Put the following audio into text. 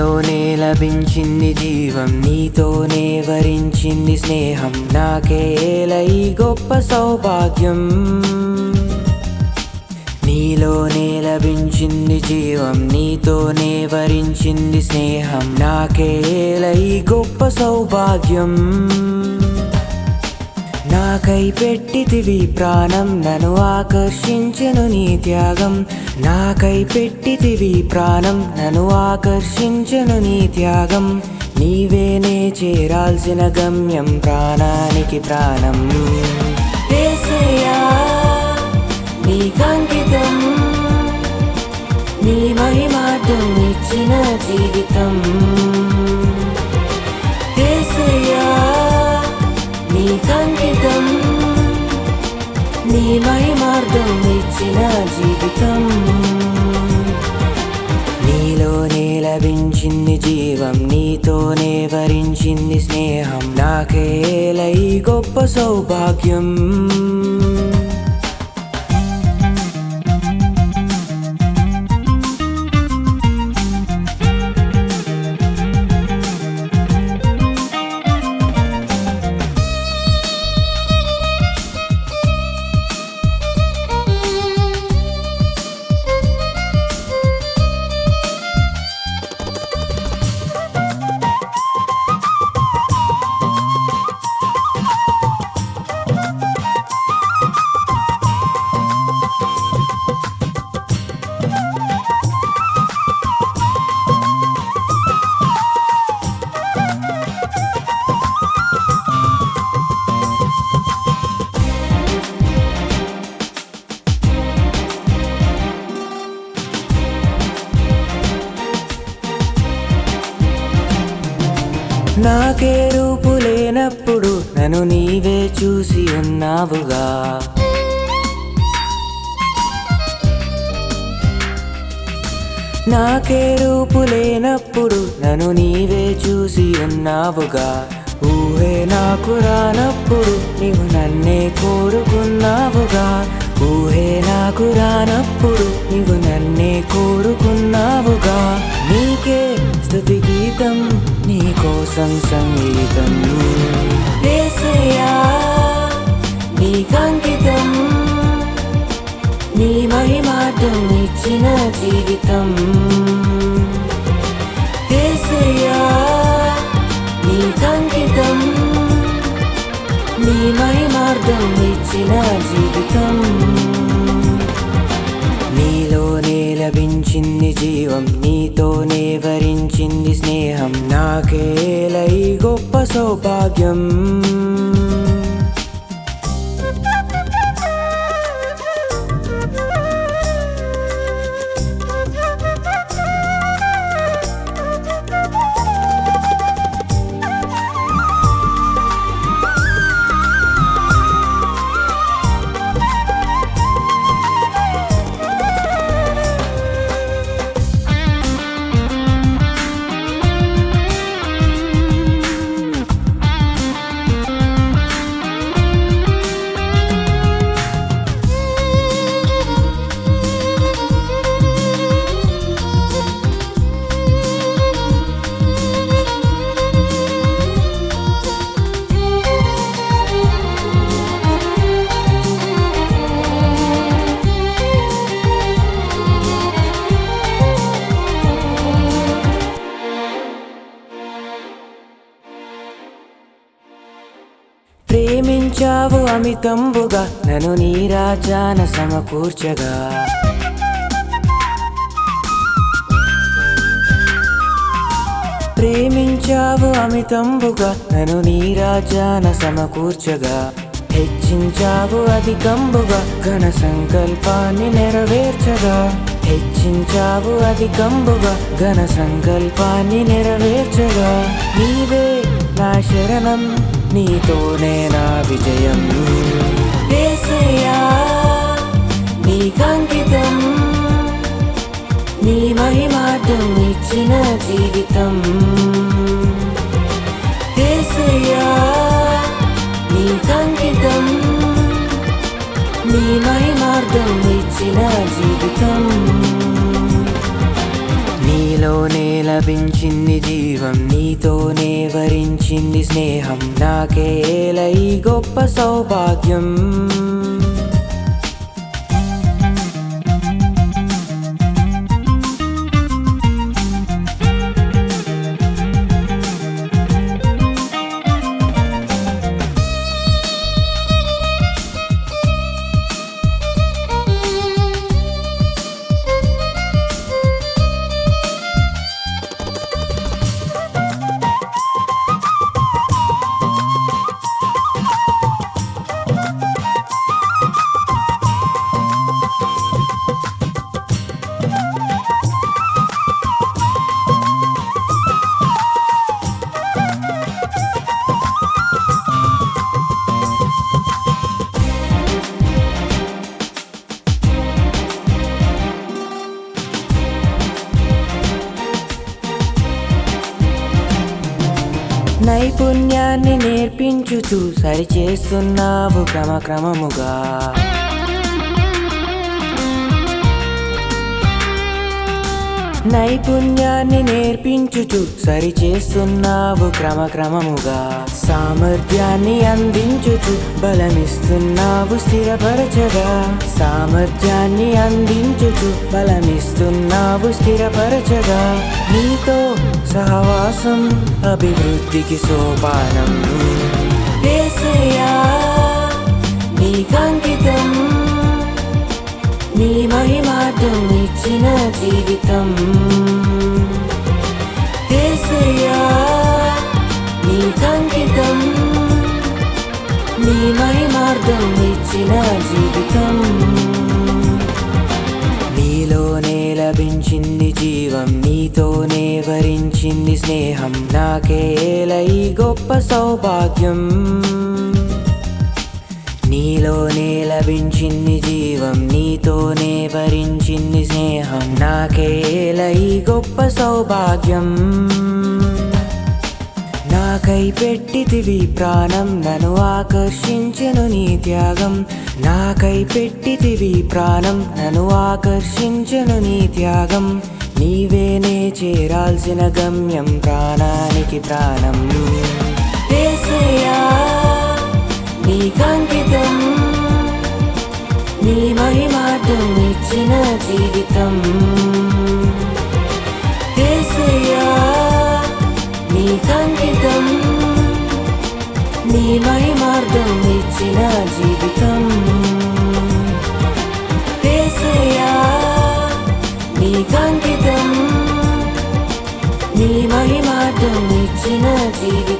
లభించింది జీవం నీతోనే వరించింది స్నేహం. నాకేల ఈ గొప్ప సౌభాగ్యం. నీలోనే లభించింది జీవం నీతోనే వరించింది స్నేహం. నాకేల ఈ గొప్ప సౌభాగ్యం. నాకై పెట్టితివి ప్రాణం నన్ను ఆకర్షించను నీ త్యాగం. నాకై పెట్టితివి ప్రాణం నన్ను ఆకర్షించను నీ త్యాగం. నీవేనే చేరాల్సిన గమ్యం ప్రాణానికి ప్రాణం. నీకంకితం నీ మహిమాటం ఇచ్చిన జీవితం. అంకితం నీ మార్గం ఇచ్చిన జీవితం. నీలోనే లభించింది జీవం నీతోనే వరించింది స్నేహం. నాకేల ఈ గొప్ప సౌభాగ్యం. నాకే రూపు లేనప్పుడు నన్ను నీవే చూసి ఉన్నావుగా. నాకే రూపు లేనప్పుడు నన్ను నీవే చూసి ఉన్నావుగా. ఊహే నాకు రానప్పుడు నీవు నన్నే కోరుకున్నావుగా. ఊహే నాకు రానప్పుడు నీవు నన్నే కోరుకున్నావుగా. నీకే కోసం సంగీతం యేసయ్యా, నీకంకితం నీ మహిమాటం ఇచ్చిన జీవితం యేసయ్యా, నీకంకితం నీ మహిమార్థం ఇచ్చిన జీవితం. నీలోనే లభించింది జీవం. నీతోనే వరించింది స్నేహం. నాకేలై గొప్ప సౌభాగ్యం. వచ్చావు అమితంబుగా నన్ను నీ రాజాన సమకూర్చగా. ప్రేమించావు అమితంబుగా నన్ను నీ రాజాన సమకూర్చగా. హెచ్చించావు అధికంబుగా ఘన సంకల్పాన్ని నెరవేర్చగా. హెచ్చించావు అధికంబుగా ఘన సంకల్పాన్ని నెరవేర్చగా. నీవే నా శరణం. నీతోనే నా విజయం. యేసయ్యా, నీకంకితం నీ మహిమాటం ఇచ్చిన జీవితం. యేసయ్యా, నీకంకితం నీ మహిమార్థం ఇచ్చిన జీవితం. నీలోనే లభించింది జీవం నీతోనే వరించింది స్నేహం. నాకేల ఈ గొప్ప సౌభాగ్యం. నైపుణ్యాన్ని నేర్పించుచు సరిచేస్తున్నావు క్రమక్రమముగా. నైపుణ్యాన్ని నేర్పించుచు సరిచేస్తున్నావు క్రమక్రమముగా. సామర్థ్యాన్ని అందించుచు బలమిస్తున్నావు స్థిరపరచగా. సామర్థ్యాన్ని అందించుచు బలమిస్తున్నావు స్థిరపరచగా. నీతో సహవాసం అభివృద్ధికి సోపానం జీవితం. జీవితం నీ నీకంకితం నీ మహిమార్థం ఇచ్చిన జీవితం. నీలోనే లభించింది జీవం నీతోనే వరించింది స్నేహం. నాకేల ఈ గొప్ప సౌభాగ్యం. నీలోనే లభించింది జీవం నీతోనే భరించింది స్నేహం. నాకేల ఈ గొప్ప సౌభాగ్యం. నాకై పెట్టితివి ప్రాణం నన్ను ఆకర్షించెను నీ త్యాగం. నాకై పెట్టితివి ప్రాణం నన్ను ఆకర్షించెను నీ త్యాగం. నీవేనే చేరాల్సిన గమ్యం ప్రాణానికి ప్రాణం. దేశయా నీకంకితం నీ మహిమార్థం ఇచ్చిన జీవితం. యేసయ్యా, నీకంకితం నీ మహిమార్థం ఇచ్చిన జీవితం. యేసయ్యా, నీకంకితం నీ మహిమార్థం ఇచ్చిన జీవితం.